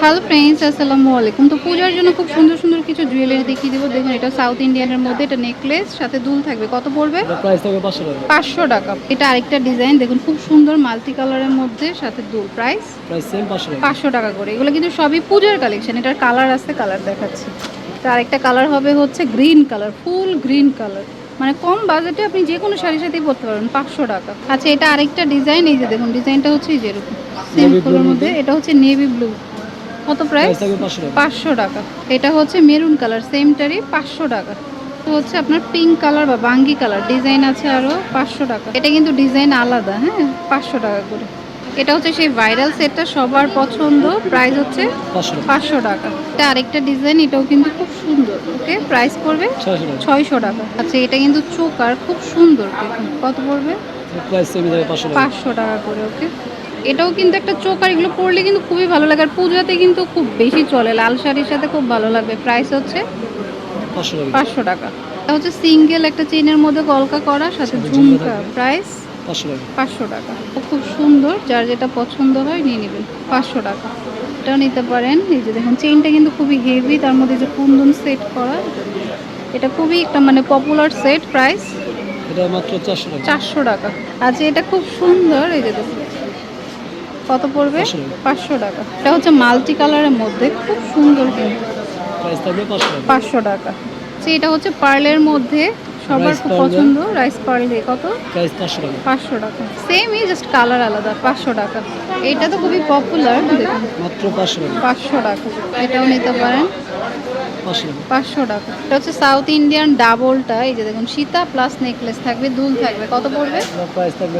Hello friends আসসালামু আলাইকুম। তো পূজার জন্য খুব সুন্দর সুন্দর কিছু জুয়েলারি দেখিয়ে দেবো। দেখুন এটা সাউথ ইন্ডিয়ানের মধ্যে এটা নেকলেস সাথে দুল থাকবে। কত পড়বে? পাঁচশো টাকা। এটা আরেকটা ডিজাইন দেখুন খুব সুন্দর মাল্টি কালারের মধ্যে সাথে দুল। প্রাইস প্রাইস পাঁচশো টাকা। পাঁচশো টাকা করে। এগুলো কিন্তু সবই পূজার কালেকশন এটার কালার আছে কালার দেখাচ্ছি। তো আরেকটা কালার হবে হচ্ছে green colour full green colour মানে কম বাজেটে আপনি যে কোনো শাড়ির সাথেই পরতে পারবেন পাঁচশো টাকা। আচ্ছা এটা আরেকটা ডিজাইন এই যে দেখুন ডিজাইনটা হচ্ছে এই যে এরকম। সিম্পলের মধ্যে এটা হচ্ছে নেভি ব্লু কত প্রাইস প্রাইস পাঁচশো টাকা। পাঁচশো টাকা। এটা হচ্ছে মেরুন কালার সেমটারই পাঁচশো টাকা। তো হচ্ছে আপনার পিঙ্ক কালার বা বাঙ্গি কালার ডিজাইন আছে আরও পাঁচশো টাকা। এটা কিন্তু ডিজাইন আলাদা হ্যাঁ? পাঁচশো টাকা করে। এটা হচ্ছে সেই ভাইরাল সেটটা সবার পছন্দ। প্রাইস হচ্ছে পাঁচশো টাকা। এটা আরেকটা ডিজাইন এটাও কিন্তু খুব সুন্দর ওকে প্রাইস পড়বে ছয়শো টাকা। আচ্ছা এটা কিন্তু চোকার খুব সুন্দর কত পড়বে? পাঁচশো টাকা। করে ওকে এটাও কিন্তু একটা চোকার এগুলো পরলে কিন্তু খুবই ভালো লাগে। আর পূজাতে কিন্তু খুব বেশি চলে। লাল শাড়ির সাথে খুব ভালো লাগবে। প্রাইস হচ্ছে পাঁচশো টাকা। এটা হচ্ছে সিঙ্গেল একটা চেনের মধ্যে কলকা করা সাথে ঝুমকা প্রাইস পাঁচশো টাকা। পাঁচশো টাকা। খুব সুন্দর যার যেটা পছন্দ হয় নিয়ে নেবেন। পাঁচশো টাকা। এটাও নিতে পারেন। এই যে দেখুন চেইনটা কিন্তু খুবই হেভি তার মধ্যে যে কুন্দন সেট করা এটা খুবই একটা মানে পপুলার সেট প্রাইস এটা মাত্র চারশো টাকা। চারশো টাকা। আচ্ছা এটা খুব সুন্দর এই যে দেখুন কত পড়বে? পাঁচশো টাকা। এটা হচ্ছে মাল্টি কালারের মধ্যে খুব সুন্দর কিন্তু। পাঁচশো টাকা। আচ্ছা, এটা হচ্ছে পার্লের মধ্যে সবার খুব পছন্দ রাইস পার্ল কত? প্রাইস পাঁচশো টাকা। সেমই জাস্ট কালার আলাদা পাঁচশো টাকা। এটা তো খুবই পপুলার দেখুন। মাত্র পাঁচশো টাকা। পাঁচশো টাকা। এটাও নিতে পারেন। পাঁচশো টাকা। এটা হচ্ছে সাউথ ইন্ডিয়ান ডাবলটা এই যে দেখুন সীতা প্লাস নেকলেস থাকবে দুল থাকবে। কত পড়বে? প্রাইস থাকবে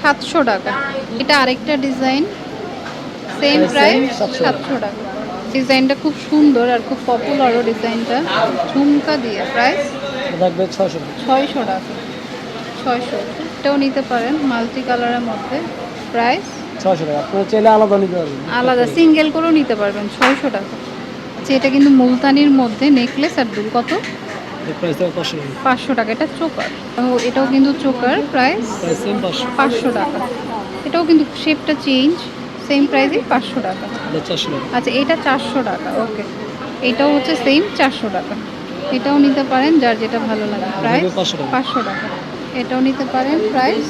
সাতশো টাকা। এটা আরেকটা ডিজাইন সেম প্রাইস 700 সাতশো টাকা। ডিজাইনটা খুব সুন্দর আর খুব পপুলারও ডিজাইনটা ঝুমকা দিয়ে প্রাইস থাকবে ছয়শো ছয়শো টাকা। ছয়শো। এটাও নিতে পারেন মাল্টি কালারের মধ্যে। প্রাইস? ছয়শো টাকা। আপনারা চাইলে আলাদা নিতে পারবেন। আলাদা। সিঙ্গেল করেও নিতে পারবেন ছয়শো টাকা। আচ্ছা এটা কিন্তু মুলতানির মধ্যে নেকলেস আর দুল কত? পাঁচশো টাকা। এটা চোকার। এটাও কিন্তু চোকার। প্রাইস? পাঁচশো। টাকা। এটাও কিন্তু শেপটা চেঞ্জ সেম প্রাইসই পাঁচশো টাকা। টাকা। আচ্ছা এটা চারশো টাকা। ওকে এটাও হচ্ছে সেম চারশো টাকা। এটাও নিতে পারেন যার যেটা ভালো লাগে। প্রাইস থাকবে পাঁচশো টাকা। এটাও নিতে পারেন প্রাইস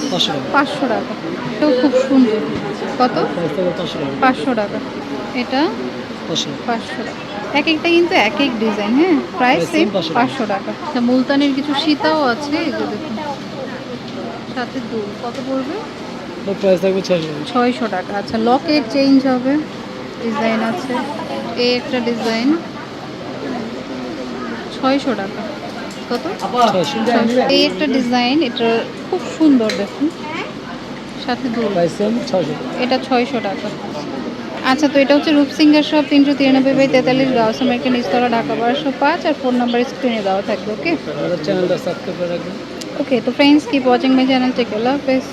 পাঁচশো টাকা। এটাও খুব সুন্দর। কত? পাঁচশো টাকা এটা পাঁচশো টাকা। এক একটা কিন্তু এক এক ডিজাইন হ্যাঁ? প্রাইস Price সেম same 500 টাকা। পাঁচশো টাকা। আচ্ছা মুলতানের কিছু সীতাও আছে এগুলো দেখুন। সাথে দুল কত পড়বে? ছয়শো টাকা। ছয়শো টাকা। আচ্ছা লকেট চেঞ্জ হবে। ডিজাইন আছে। এই একটা ডিজাইন। ছয়শো টাকা। কত। এই একটা ডিজাইন এটা খুব সুন্দর দেখুন। সাথে এটা ছয়শো টাকা। আচ্ছা তো এটা হচ্ছে রূপসিঙ্গার শপ তিনশো তিরানব্বই বাই তেতাল্লিশ গাউস আমেরিকান ইস্তরা ঢাকা বারোশো পাঁচ আর ফোন নাম্বার স্ক্রিনে দেওয়া থাকবে ওকে ওকে তো friends keep watching my channel take হাফেজ